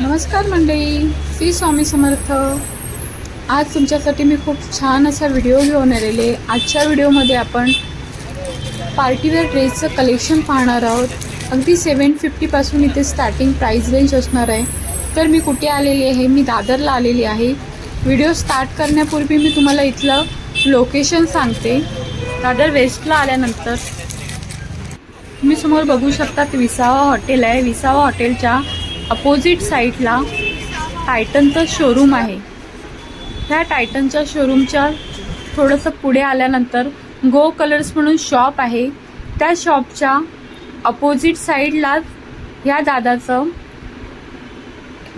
नमस्कार मंडळी श्री स्वामी समर्थ. आज तुमच्यासाठी मी खूप छान असा व्हिडिओ घेऊन आलेले आजच्या व्हिडिओमध्ये आपण पार्टीवेअर ड्रेसचं कलेक्शन पाहणार आहोत. अगदी सेवन फिफ्टीपासून इथे स्टार्टिंग प्राईज रेंज असणार आहे. तर मी कुठे आलेली आहे? मी दादरला आलेली आहे. व्हिडिओ स्टार्ट करण्यापूर्वी मी तुम्हाला इथलं लोकेशन सांगते. दादर वेस्टला आल्यानंतर. तुम्ही समोर बघू शकतात विसावा हॉटेल आहे. विसावा हॉटेलच्या अपोजिट साईडला टायटनचं शोरूम आहे. ह्या टायटनच्या शोरूमच्या थोडंसं पुढे आल्यानंतर गो कलर्स म्हणून शॉप आहे. त्या शॉपच्या अपोजिट साईडलाच ह्या दादाचं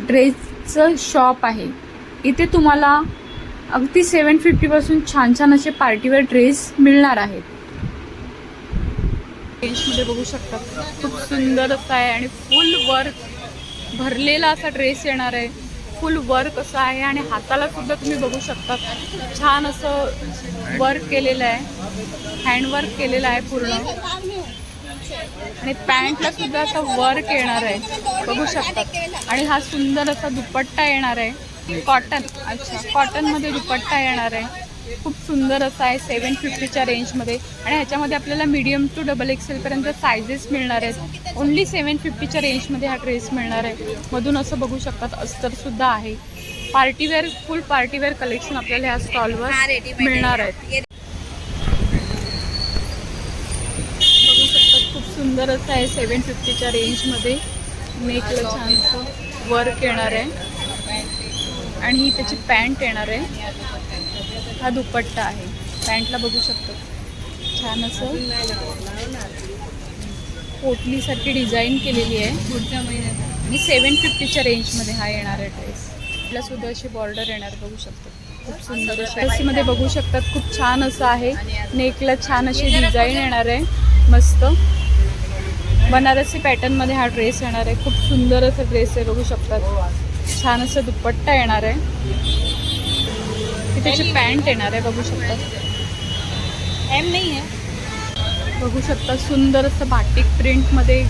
ड्रेसचं शॉप आहे. इथे तुम्हाला अगदी सेवन फिफ्टीपासून छान छान असे पार्टीवेअर ड्रेस मिळणार आहेत. रेंजमध्ये बघू शकता. खूप सुंदर असं आहे आणि फुल वर्क भरलेला असा ड्रेस येणार आहे. फुल वर्क असं आहे आणि हाताला सुद्धा तुम्ही बघू शकता. छान असं वर्क केलेलं आहे. हँडवर्क केलेलं आहे पूर्ण. आणि पॅन्टला सुद्धा आता वर्क येणार आहे. बघू शकता. आणि हा सुंदर असा दुपट्टा येणार आहे. कॉटन अच्छा. कॉटनमध्ये दुपट्टा येणार आहे. खूप सुंदर असा आहे सेवन फिफ्टीच्या रेंजमध्ये आणि ह्याच्यामध्ये आपल्याला मीडियम टू डबल एक्सेलपर्यंत सायझेस मिळणार आहेत. ओन्ली सेवन फिफ्टीच्या रेंजमध्ये हा ड्रेस मिळणार आहे. मधून असं बघू शकतात अस्तरसुद्धा आहे. पार्टीवेअर फुल पार्टीवेअर कलेक्शन आपल्याला ह्या स्टॉलवर मिळणार आहेत. बघू शकतात खूप सुंदर असं आहे सेवन फिफ्टीच्या रेंजमध्ये नेकला छानसं वर्क येणार आहे. आणि ही त्याची पॅन्ट येणार आहे. हा दुपट्टा आहे. पॅन्टला बघू शकतो. छान असं. पोटलीसारखी डिझाईन केलेली आहे. पुढच्या महिन्यात. आणि सेवन फिफ्टीच्या रेंजमध्ये हा येणार आहे ड्रेस. आपल्या सुद्धा अशी बॉर्डर येणार बघू शकतो. खूप सुंदर. अशी मध्ये बघू शकतात. खूप छान असं आहे. नेकला छान अशी डिझाईन येणार आहे. मस्त. बनारसी पॅटर्नमध्ये हा ड्रेस येणार आहे. खूप सुंदर असा ड्रेस आहे बघू शकतात. छान असं दुपट्टा येणार आहे. ही त्याची पॅन्ट येणार आहे बघू शकता. एम नाही आहे. बघू शकता सुंदर असं बाटिक प्रिंटमध्ये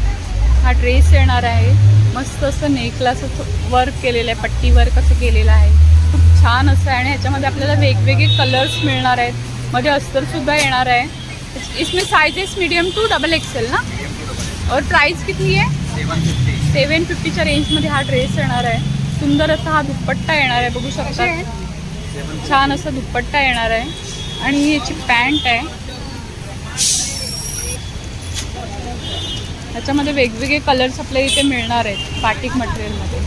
हा ड्रेस येणार आहे. मस्त असं नेकला असं वर्क केलेलं आहे पट्टी वर्क असं केलेलं आहे. खूप छान असं आहे आणि ह्याच्यामध्ये आपल्याला वेगवेगळे कलर्स मिळणार आहेत. मध्ये अस्तरसुद्धा येणार आहे. इसमें sizes medium to double XL ना? और प्राइस किती आहे? सेवन फिफ्टीच्या रेंजमध्ये हा ड्रेस येणार आहे. सुंदर असा हा दुपट्टा येणार आहे बघू शकता. छान असा दुपट्टा येणार आहे. आणि ही याची पॅन्ट आहे. ह्याच्यामध्ये वेगवेगळे कलर्स आपल्याला इथे मिळणार आहेत पाटिक मटेरियलमध्ये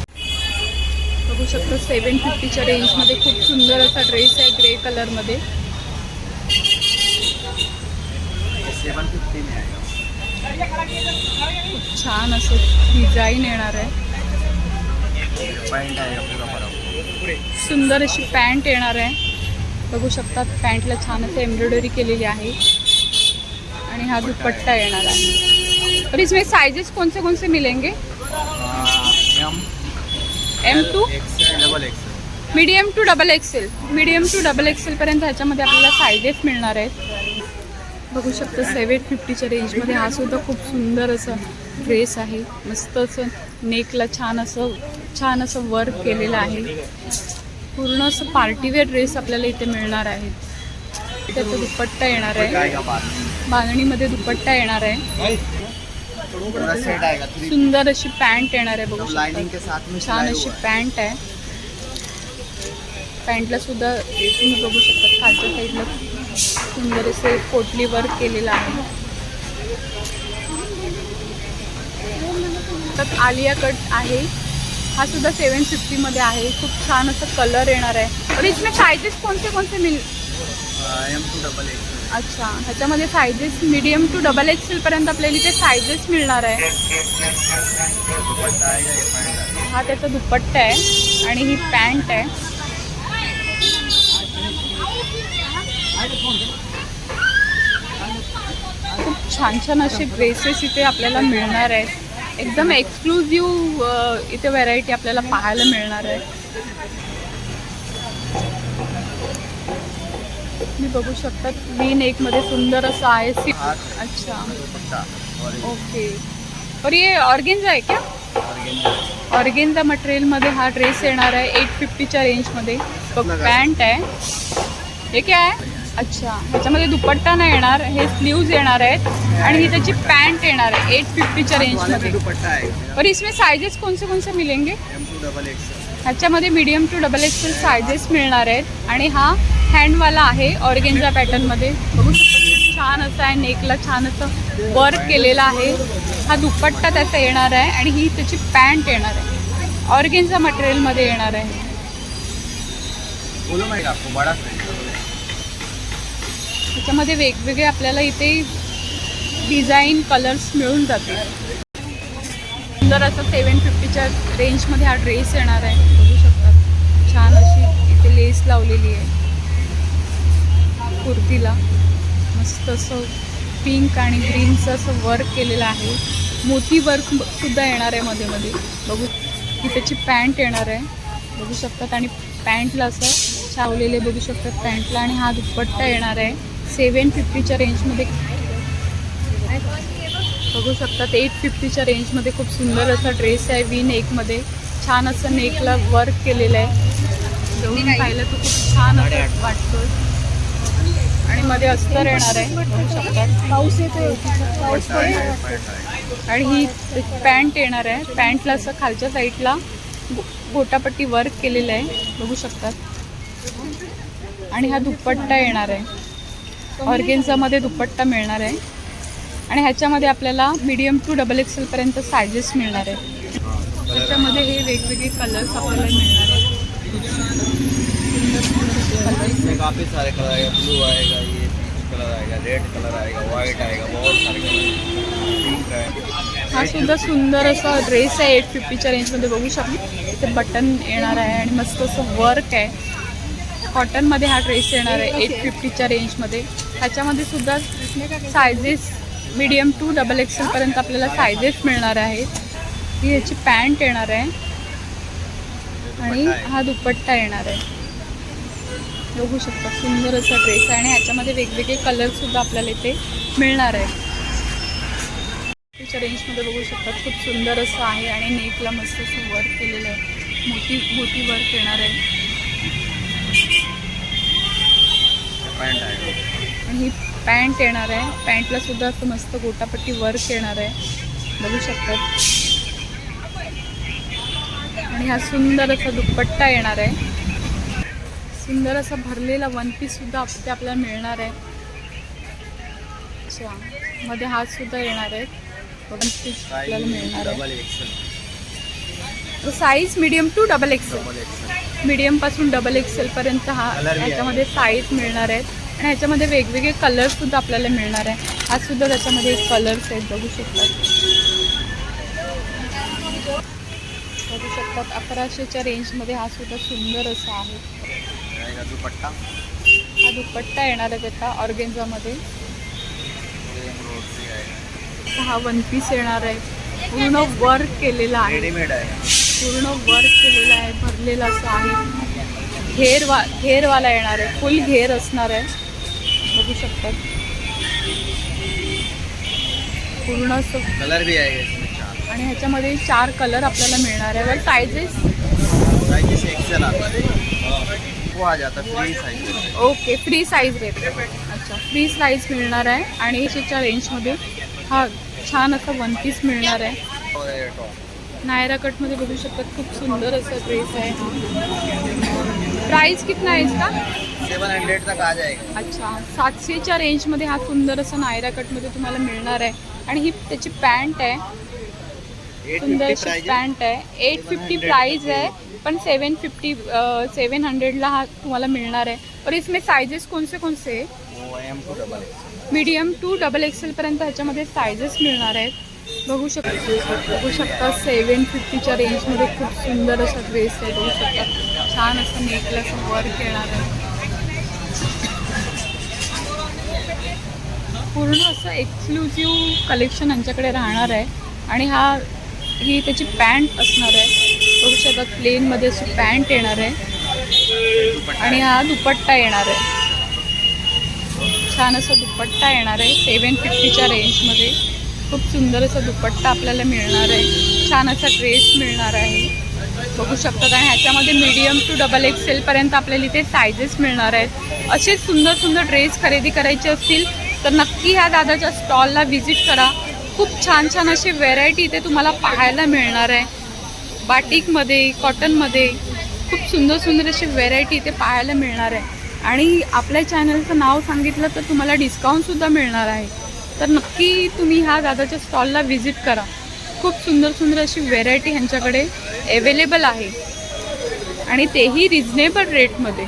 बघू शकतो सेवन फिफ्टीच्या रेंजमध्ये खूप सुंदर असा ड्रेस आहे ग्रे कलरमध्ये खूप छान असं डिझाईन येणार आहे. सुंदर अशी पॅन्ट येणार आहे. बघू शकतात पॅन्टला छान असं एम्ब्रॉयडरी केलेली आहे. आणि हा दुपट्टा येणार आहे. और इसमें साइजेस कौन से कौन से मिलेंगे M to medium to double XL medium to double एक्सेलपर्यंत ह्याच्यामध्ये आपल्याला सायजेस मिळणार आहेत. बघू शकता सेवन फिफ्टीच्या रेंजमध्ये हा सुद्धा खूप सुंदर असं ड्रेस आहे. मस्त असं नेकला छान असं छान असं वर्क केलेलं आहे. पूर्ण असं पार्टीवेअर ड्रेस आपल्याला इथे मिळणार आहे. त्याचा दुपट्टा येणार आहे. बांधणीमध्ये दुपट्टा येणार आहे. सुंदर अशी पॅन्ट येणार आहे बघू शकता. छान अशी। पॅन्ट आहे. पॅन्टला सुद्धा तुम्ही बघू शकता खालच्या साईडला सुंदर असे पोटली वर्क केलेलं आहे. त्यात आलिया कट आहे. हा सुद्धा सेवन फिफ्टीमध्ये आहे. खूप छान असं कलर येणार आहे. और इसमें साइजेस कोणते कोणते एक्सेल अच्छा ह्याच्यामध्ये सायझेस मीडियम टू डबल एक्सेलपर्यंत आपल्याला इथे सायझेस मिळणार आहे. हा त्याचा दुपट्टा आहे आणि ही पॅन्ट आहे. खूप छान छान असे ड्रेसेस इथे आपल्याला मिळणार आहेत. एकदम एक्सक्लुझिव्ह इथे व्हरायटी आपल्याला पाहायला मिळणार आहे. मी बघू शकतात वी नेकमध्ये सुंदर असं आहे सी अच्छा. ओके और ये ऑर्गेन्जा है क्या ऑर्गेन्जा ऑर्गेनचा मटेरियलमध्ये हा ड्रेस येणार आहे एट फिफ्टीच्या रेंजमध्ये पॅन्ट आहे. हे काय आहे? अच्छा ह्याच्यामध्ये दुपट्टा नाही येणार हे स्लीव्ज येणार आहेत आणि ही त्याची पॅन्ट येणार आहे एट फिफ्टीच्या रेंजमध्ये दुपट्टा आहे. और इसमें साइजेस कौन से कौन से मिलेंगे ह्याच्यामध्ये medium to double XL sizes मिळणार आहेत आणि हा हँडवाला आहे ऑर्गेन्झा पॅटर्नमध्ये बघू शकता छान असं आहे नेकला छान असं वर्क केलेलं आहे. हा दुपट्टा त्याचा येणार आहे आणि ही त्याची पॅन्ट येणार आहे. ऑर्गेन्झा मटेरियलमध्ये येणार आहे. त्याच्यामध्ये वेगवेगळे आपल्याला इथे डिझाईन कलर्स मिळून जातील. सुंदर असं सेवन फिफ्टीच्या रेंजमध्ये हा ड्रेस येणार आहे. बघू शकतात. छान अशी इथे लेस लावलेली आहे. कुर्तीला. मस्त असं पिंक आणि ग्रीनचं असं वर्क केलेलं आहे. मोती वर्क सुद्धा येणार आहे मध्ये मध्ये. बघू. ही त्याची पॅन्ट येणार आहे. बघू शकतात. आणि पॅन्टला असं छावलेले बघू शकतात पॅन्टला आणि हा दुपट्टा येणार आहे. सेवन फिफ्टीच्या रेंजमध्ये. बघू शकतात एट फिफ्टीच्या रेंजमध्ये खूप सुंदर असा ड्रेस आहे वी नेकमध्ये. छान असं नेकला वर्क केलेलं आहे. जवळून पाहिलं तर खूप छान असं वाटतं. आणि मध्ये अस्तर येणार आहे बघू शकतात पाऊस आणि ही पॅन्ट येणार आहे. पॅन्टला असं खालच्या साईडला गोटापट्टी वर्क केलेलं आहे. बघू शकतात आणि हा दुपट्टा येणार आहे. ऑर्गेन्झामध्ये दुपट्टा मिळणार आहे. आणि ह्याच्यामध्ये आपल्याला मीडियम टू डबल एक्सेलपर्यंत सायझेस मिळणार आहे त्याच्यामध्ये हे वेगवेगळे कलर्स आपल्याला मिळणार आहेत. काफ़ी सारे कलर आएगा ब्लू आएगा ये कलर आएगा रेड कलर आएगा आएगा बहुत सारे कलर है. सुद्धा सुंदर असा ड्रेस आहे एट फिफ्टीच्या रेंजमध्ये बघू शकतो. ते बटन येणार आहे आणि मस्त असं वर्क आहे. कॉटनमध्ये हा ड्रेस येणार आहे एट फिफ्टीच्या रेंजमध्ये ह्याच्यामध्ये सुद्धा सायझेस मीडियम टू डबल एक्सेलपर्यंत आपल्याला सायझेस मिळणार आहेत. ही ह्याची पॅन्ट येणार आहे. आणि हा दुपट्टा येणार आहे. बघू शकता सुंदर असा ड्रेस आहे आणि ह्याच्यामध्ये वेगवेगळे कलरसुद्धा आपल्याला इथे मिळणार आहे त्याच्या रेंजमध्ये बघू शकतात खूप सुंदर असं आहे आणि नेकला मस्त असं वर्क केलेलं आहे. मोठी मोठी वर्क येणार आहे. आणि ही पॅन्ट येणार आहे. पॅन्टला सुद्धा असं मस्त गोटापट्टी वर्क येणार आहे. बघू शकतात आणि हा सुंदर असा दुपट्टा येणार आहे. सुंदर असा भरलेला वन पीस सुद्धा आप- ते आपल्याला मिळणार आहे. अच्छा मध्ये हात सुद्धा येणार आहे वन पीस आपल्याला मिळणार आहे. Size medium to double XL मीडियमपासून double XL पर्यंत हा. ह्याच्यामध्ये साईज मिळणार आहेत. आणि ह्याच्यामध्ये वेगवेगळे कलर्स सुद्धा आपल्याला मिळणार आहे. हा सुद्धा त्याच्यामध्ये कलर्स आहेत बघू शकतात बघू शकतात अकराशेच्या रेंजमध्ये हा सुद्धा सुंदर असा आहे. हा दुपट्टा. येणार आहे त्याचा ऑर्गेन्झामध्ये. हा वन पीस येणार आहे. पूर्ण वर्क केलेला आहे. पूर्ण वर्क केलेलं आहे भरलेलं असं आहे. घेर वा घेरवाला येणार आहे. फुल घेर असणार आहे. बघू शकतात. पूर्ण कलर इसमें चार. आणि ह्याच्यामध्ये चार कलर आपल्याला मिळणार आहे. वर सायझेस साइज एक्सेल है. ओके फ्री साईज रेट अच्छा फ्री साईज मिळणार आहे. आणि च्या रेंजमध्ये हा छान असा वन पीस मिळणार आहे. ये टॉप नायरा कटमध्ये बघू शकतात. खूप सुंदर असा ड्रेस आहे. प्राईस कितना आहे इसका? सेवन हंड्रेड तक आ जाएगा अच्छा सातशेच्या रेंजमध्ये हा सुंदर असा नायरा कटमध्ये तुम्हाला मिळणार आहे. आणि ही त्याची पॅन्ट आहे. सुंदर अशी पॅन्ट आहे. एट फिफ्टी 700 प्राइस आहे. पण सेवन फिफ्टी सेवन हंड्रेडला हा तुम्हाला मिळणार आहे. और इसमें साइजेस कोणसे कोणसे आहे वो M to double XL medium to double एक्सेलपर्यंत ह्याच्यामध्ये सायझेस मिळणार आहेत. बघू शकता बघू शकता सेवन फिफ्टीच्या रेंजमध्ये खूप सुंदर असा ड्रेस आहे. बघू शकता. छान असं नेकला असं वर्क येणार आहे. पूर्ण असं एक्सक्लुझिव्ह कलेक्शन यांच्याकडे राहणार आहे. आणि हा ही त्याची पॅन्ट असणार आहे. बघू शकता प्लेनमध्ये अशी पॅन्ट येणार आहे. आणि हा दुपट्टा येणार आहे. छान असा दुपट्टा येणार आहे. सेवन फिफ्टीच्या रेंजमध्ये खूप सुंदर असा दुपट्टा आपल्याला मिळणार आहे. छान असा ड्रेस मिळणार आहे. बघू शकतात आणि ह्याच्यामध्ये मीडियम टू डबल एक्सेलपर्यंत आपल्याला इथे सायझेस मिळणार आहेत. असे सुंदर सुंदर ड्रेस खरेदी करायचे असतील तर नक्की ह्या दादाच्या स्टॉलला व्हिजिट करा. खूप छान छान असे व्हेरायटी इथे तुम्हाला पाहायला मिळणार आहे. बाटिकमध्ये कॉटनमध्ये खूप सुंदर सुंदर अशी व्हेरायटी इथे पाहायला मिळणार आहे. आणि आपल्या चॅनलचं नाव सांगितलं तर तुम्हाला डिस्काउंटसुद्धा मिळणार आहे. तर नक्की तुम्ही ह्या दादाच्या स्टॉलला व्हिजिट करा. खूप सुंदर सुंदर अशी व्हेरायटी ह्यांच्याकडे अवेलेबल आहे. आणि तेही रिजनेबल रेटमध्ये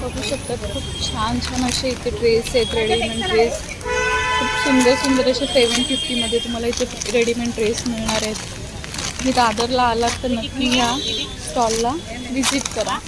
बघू शकतात खूप छान छान असे इथे ड्रेस आहेत रेडीमेड ड्रेस खूप सुंदर सुंदर असे सेवन फिफ्टीमध्ये तुम्हाला इथे रेडीमेड ड्रेस मिळणार आहेत. तुम्ही दादरला आलात तर नक्की या स्टॉलला व्हिजिट करा.